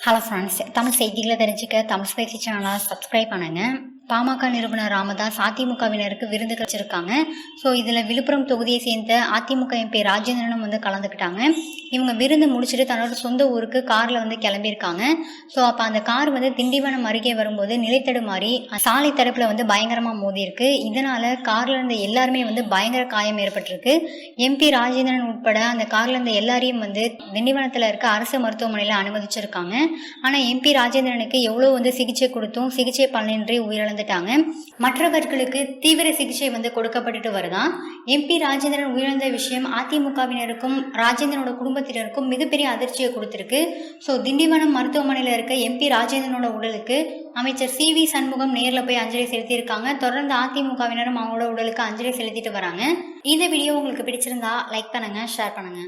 Hello friends Tamil செய்திகளை தெரிஞ்சுக்க Tamil spicy சேனலை சப்ஸ்கிரைப் பண்ணுங்கள் பாமக நிறுவனர் ராமதாஸ் அதிமுகவினருக்கு விருந்து கிடைச்சிருக்காங்க ஸோ இதில் விழுப்புரம் தொகுதியை சேர்ந்த அதிமுக எம்பி ராஜேந்திரனும் வந்து கலந்துக்கிட்டாங்க. இவங்க விருந்து முடிச்சுட்டு தன்னோட சொந்த ஊருக்கு காரில் வந்து கிளம்பியிருக்காங்க. ஸோ அப்போ அந்த கார் வந்து திண்டிவனம் அருகே வரும்போது நிலைத்தடுமாறி சாலை தரப்பில் வந்து பயங்கரமாக மோதியிருக்கு. இதனால் காரில் இருந்த எல்லாருமே வந்து பயங்கர காயம் ஏற்பட்டிருக்கு. எம்பி ராஜேந்திரன் உட்பட அந்த காரில் இருந்த எல்லாரையும் வந்து திண்டிவனத்தில் இருக்க அரசு மருத்துவமனையில் அனுமதிச்சிருக்காங்க. ஆனால் எம்பி ராஜேந்திரனுக்கு எவ்வளோ வந்து சிகிச்சை கொடுத்தும் சிகிச்சை பலனின்றி இறந்துட்டாங்க மற்றவர்களுக்கு தீவிர சிகிச்சை வந்து கொடுக்கப்பட்டுட்டு வருதான் எம்பி ராஜேந்திரன் உயிரிழந்த விஷயம் அதிமுகவினருக்கும் ராஜேந்திரனோட குடும்பத்தினருக்கும் மிகப்பெரிய அதிர்ச்சியை கொடுத்துருக்கு. ஸோ திண்டிவனம் மருத்துவமனையில் இருக்க எம்பி ராஜேந்திரனோட உடலுக்கு அமைச்சர் சி வி சண்முகம் நேரில் போய் அஞ்சலி செலுத்தியிருக்காங்க. தொடர்ந்து அதிமுகவினரும் அவங்களோட உடலுக்கு அஞ்சலி செலுத்திட்டு வராங்க. இந்த வீடியோ உங்களுக்கு பிடிச்சிருந்தா லைக் பண்ணுங்க ஷேர் பண்ணுங்க.